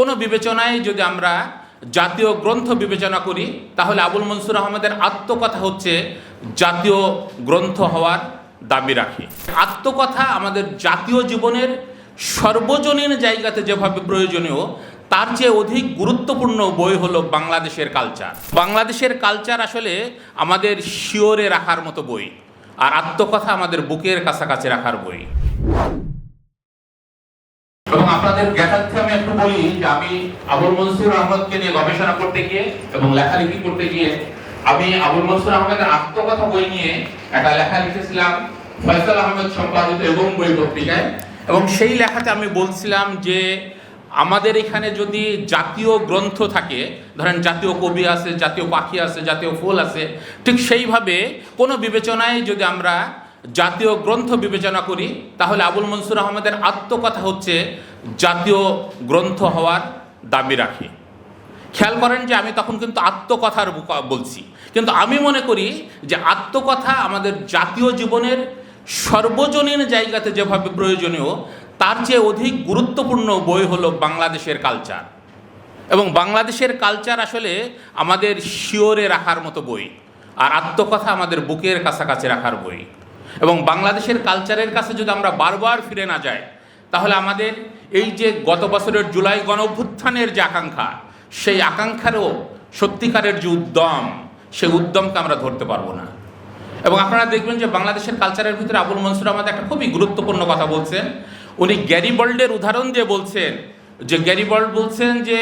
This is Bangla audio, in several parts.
কোনো বিবেচনায় যদি আমরা জাতীয় গ্রন্থ বিবেচনা করি, তাহলে আবুল মনসুর আহমেদের আত্মকথা হচ্ছে জাতীয় গ্রন্থ হওয়ার দাবি রাখে। আত্মকথা আমাদের জাতীয় জীবনের সর্বজনীন জায়গাতে যেভাবে প্রয়োজনীয়, তার চেয়ে অধিক গুরুত্বপূর্ণ বই হলো বাংলাদেশের কালচার। বাংলাদেশের কালচার আসলে আমাদের শিওরে রাখার মতো বই, আর আত্মকথা আমাদের বুকের কাছাকাছি রাখার বই। আপনাদের জ্ঞাতার্থে আমি একটু বলি যে আমি আবুল মনসুর আহমদকে নিয়ে গবেষণা করতে গিয়ে এবং লেখালেখি করতে গিয়ে আমি আবুল মনসুর আহমেদের আত্মকথা বই নিয়ে একটা লেখা লিখেছিলাম, ফয়সাল আহমেদ সম্পাদিত এবং বই পত্রিকায়। এবং সেই লেখাতে আমি বলছিলাম যে আমাদের এখানে যদি জাতীয় গ্রন্থ থাকে, ধরেন জাতীয় কবি আছে, জাতীয় পাখি আছে, জাতীয় ফুল আছে, ঠিক সেইভাবে কোনো বিবেচনায় যদি আমরা জাতীয় গ্রন্থ বিবেচনা করি, তাহলে আবুল মনসুর আহমেদের আত্মকথা হচ্ছে, জাতীয় গ্রন্থ হওয়ার দাবি রাখে। খেয়াল করেন যে আমি তখন কিন্তু আত্মকথার বলছি। কিন্তু আমি মনে করি যে আত্মকথা আমাদের জাতীয় জীবনের সর্বজনীন জায়গাতে যেভাবে প্রয়োজনীয়, তার চেয়ে অধিক গুরুত্বপূর্ণ বই হলো বাংলাদেশের কালচার। এবং বাংলাদেশের কালচার আসলে আমাদের শিওরে রাখার মতো বই, আর আত্মকথা আমাদের বুকের কাছাকাছি রাখার বই। এবং বাংলাদেশের কালচারের কাছে যদি আমরা বারবার ফিরে না যাই, তাহলে আমাদের এই যে গত বছরের জুলাই গণ অভ্যুত্থানের যে আকাঙ্ক্ষা, সেই আকাঙ্ক্ষারও সত্যিকারের যে উদ্যম, সেই উদ্যমকে আমরা ধরতে পারব না। এবং আপনারা দেখবেন যে বাংলাদেশের কালচারের ভিতরে আবুল মনসুর আমাদের একটা খুবই গুরুত্বপূর্ণ কথা বলছেন। উনি গ্যারিবল্ডের উদাহরণ দিয়ে বলছেন যে গ্যারিবল্ড বলছেন যে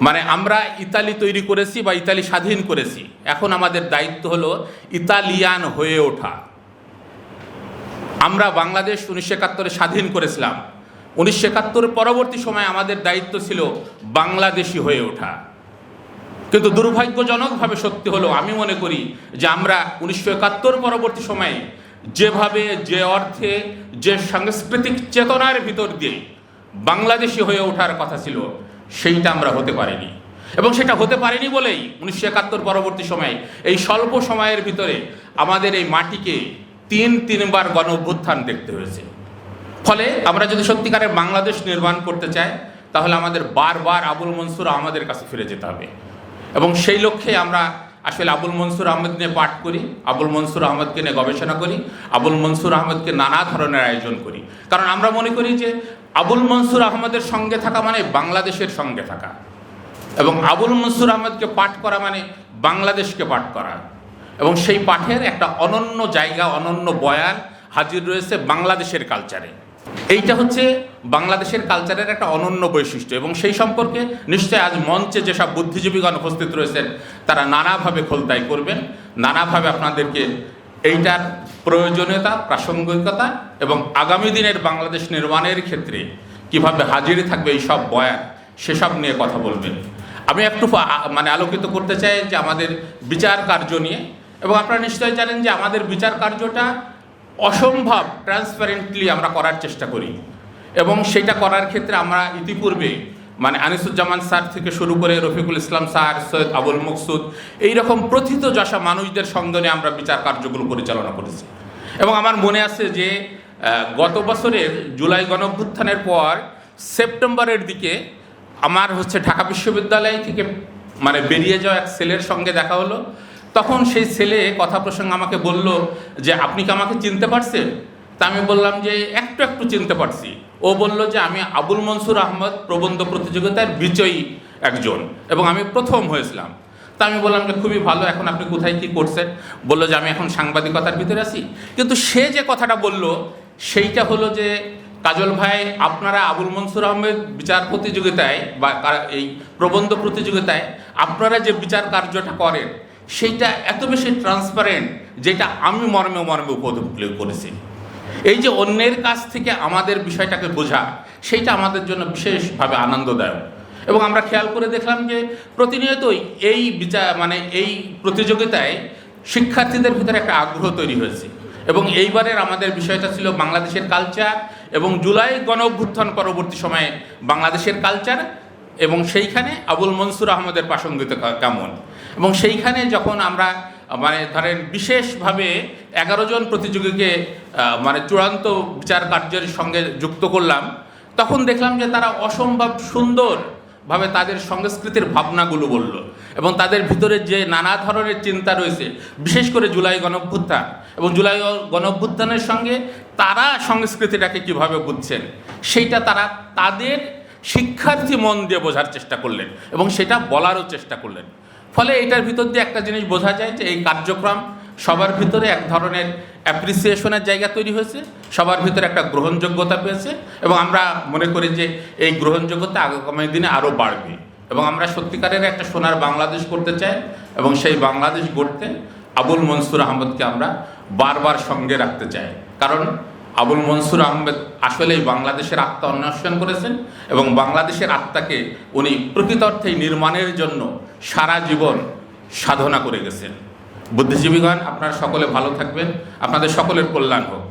মানে আমরা ইতালি তৈরি করেছি বা ইতালি স্বাধীন করেছি। এখন আমাদের দায়িত্ব হলো ইতালিয়ান হয়ে ওঠা। আমরা বাংলাদেশ উনিশশো একাত্তরে স্বাধীন করেছিলাম। উনিশশো একাত্তর পরবর্তী সময় আমাদের দায়িত্ব ছিল বাংলাদেশি হয়ে ওঠা। কিন্তু দুর্ভাগ্যজনকভাবে সত্যি হলো, আমি মনে করি যে আমরা উনিশশো একাত্তর পরবর্তী সময়ে যেভাবে যে অর্থে, যে সাংস্কৃতিক চেতনার ভিতর দিয়ে বাংলাদেশি হয়ে ওঠার কথা ছিল সেইটা আমরা হতে পারিনি। এবং সেটা হতে পারিনি বলেই উনিশশো একাত্তর পরবর্তী সময়ে এই স্বল্প সময়ের ভিতরে আমাদের এই মাটিকে তিন তিনবার গণ অভ্যুত্থান দেখতে হয়েছে। ফলে আমরা যদি সত্যিকারের বাংলাদেশ নির্মাণ করতে চাই, তাহলে আমাদের বারবার আবুল মনসুর আহমদের কাছে ফিরে যেতে হবে। এবং সেই লক্ষ্যে আমরা আসলে আবুল মনসুর আহমেদ নিয়ে পাঠ করি, আবুল মনসুর আহমদকে নিয়ে গবেষণা করি, আবুল মনসুর আহমদকে নানা ধরনের আয়োজন করি। কারণ আমরা মনে করি যে আবুল মনসুর আহমদের সঙ্গে থাকা মানে বাংলাদেশের সঙ্গে থাকা। এবং আবুল মনসুর আহমদকে পাঠ করা মানে বাংলাদেশকে পাঠ করা। এবং সেই পাঠের একটা অনন্য জায়গা, অনন্য বয়ান হাজির রয়েছে বাংলাদেশের কালচারে। এইটা হচ্ছে বাংলাদেশের কালচারের একটা অনন্য বৈশিষ্ট্য। এবং সেই সম্পর্কে নিশ্চয় আজ মঞ্চে যেসব বুদ্ধিজীবীগণ উপস্থিত রয়েছেন, তারা নানাভাবে খোলতাই করবেন। নানাভাবে আপনাদেরকে এইটার প্রয়োজনীয়তা, প্রাসঙ্গিকতা এবং আগামী দিনের বাংলাদেশ নির্মাণের ক্ষেত্রে কীভাবে হাজির থাকবে এই সব বয়ান, সেসব নিয়ে কথা বলবেন। আমি একটু মানে আলোকিত করতে চাই যে আমাদের বিচার কার্য নিয়ে এবং আপনারা নিশ্চয়ই জানেন যে আমাদের বিচার কার্যটা অসম্ভব ট্রান্সপারেন্টলি আমরা করার চেষ্টা করি এবং সেটা করার ক্ষেত্রে আমরা ইতিপূর্বে মানে আনিসুজ্জামান স্যার থেকে শুরু করে রফিকুল ইসলাম স্যার, সৈয়দ আবুল মকসুদ, এইরকম প্রথিত যশা মানুষদের নিয়ে আমরা বিচার কার্যগুলো পরিচালনা করেছি। এবং আমার মনে আছে যে গত বছরের জুলাই গণভ্যুত্থানের পর সেপ্টেম্বরের দিকে আমার হচ্ছে ঢাকা বিশ্ববিদ্যালয় থেকে মানে বেরিয়ে যাওয়া এক ছেলের সঙ্গে দেখা হলো। তখন সেই ছেলে কথা প্রসঙ্গে আমাকে বলল যে, আপনি কি আমাকে চিনতে পারছেন? তা আমি বললাম যে, একটু একটু চিনতে পারছি। ও বলল যে আমি আবুল মনসুর আহমদ প্রবন্ধ প্রতিযোগিতার বিজয়ী একজন এবং আমি প্রথম হয়েছিলাম। তা আমি বললাম যে খুবই ভালো, এখন আপনি কোথায় কি করছেন? বলল যে আমি এখন সাংবাদিকতার ভিতরে আছি। কিন্তু সে যে কথাটা বলল, সেইটা হলো যে কাজল ভাই, আপনারা আবুল মনসুর আহমেদ বিচার প্রতিযোগিতায় বা এই প্রবন্ধ প্রতিযোগিতায় আপনারা যে বিচার কার্যটা করেন, সেইটা এত বেশি ট্রান্সপারেন্ট যেটা আমি মর্মে মর্মে উপলব্ধি করেছি। এই যে অন্যের কাছ থেকে আমাদের বিষয়টাকে বোঝা, সেইটা আমাদের জন্য বিশেষভাবে আনন্দদায়ক। এবং আমরা খেয়াল করে দেখলাম যে প্রতিনিয়তই এই বিচার মানে এই প্রতিযোগিতায় শিক্ষার্থীদের ভিতরে একটা আগ্রহ তৈরি হয়েছে। এবং এইবারের আমাদের বিষয়টা ছিল বাংলাদেশের কালচার এবং জুলাই গণ অভ্যুত্থান পরবর্তী সময়ে বাংলাদেশের কালচার এবং সেইখানে আবুল মনসুর আহমদের প্রাসঙ্গিকতা কেমন। এবং সেইখানে যখন আমরা মানে ধরেন বিশেষভাবে এগারো জন প্রতিযোগীকে মানে চূড়ান্ত বিচার কার্যের সঙ্গে যুক্ত করলাম, তখন দেখলাম যে তারা অসম্ভব সুন্দর ভাবে তাদের সংস্কৃতির ভাবনাগুলো বলল এবং তাদের ভিতরে যে নানা ধরনের চিন্তা রয়েছে, বিশেষ করে জুলাই গণভ্যুত্থান এবং জুলাই গণভ্যুত্থানের সঙ্গে তারা সংস্কৃতিটাকে কীভাবে বুঝছেন, সেইটা তারা তাদের শিক্ষার্থী মন দিয়ে বোঝার চেষ্টা করলেন এবং সেটা বলারও চেষ্টা করলেন। ফলে এটার ভিতর দিয়ে একটা জিনিস বোঝা যায় যে এই কার্যক্রম সবার ভিতরে এক ধরনের অ্যাপ্রিসিয়েশনের জায়গা তৈরি হয়েছে, সবার ভিতরে একটা গ্রহণযোগ্যতা পেয়েছে এবং আমরা মনে করি যে এই গ্রহণযোগ্যতা আগামী দিনে আরও বাড়বে এবং আমরা সত্যিকারের একটা সোনার বাংলাদেশ করতে চাই এবং সেই বাংলাদেশ গড়তে আবুল মনসুর আহমদকে আমরা বারবার সঙ্গে রাখতে চাই। কারণ আবুল মনসুর আহমেদ আসলেই বাংলাদেশের আত্মা অন্বেষণ করেছেন এবং বাংলাদেশের আত্মাকে উনি প্রকৃত অর্থেই নির্মাণের জন্য সারা জীবন সাধনা করে গেছেন। বুদ্ধিজীবীগণ, আপনারা সকলে ভালো থাকবেন। আপনাদের সকলের কল্যাণ হোক।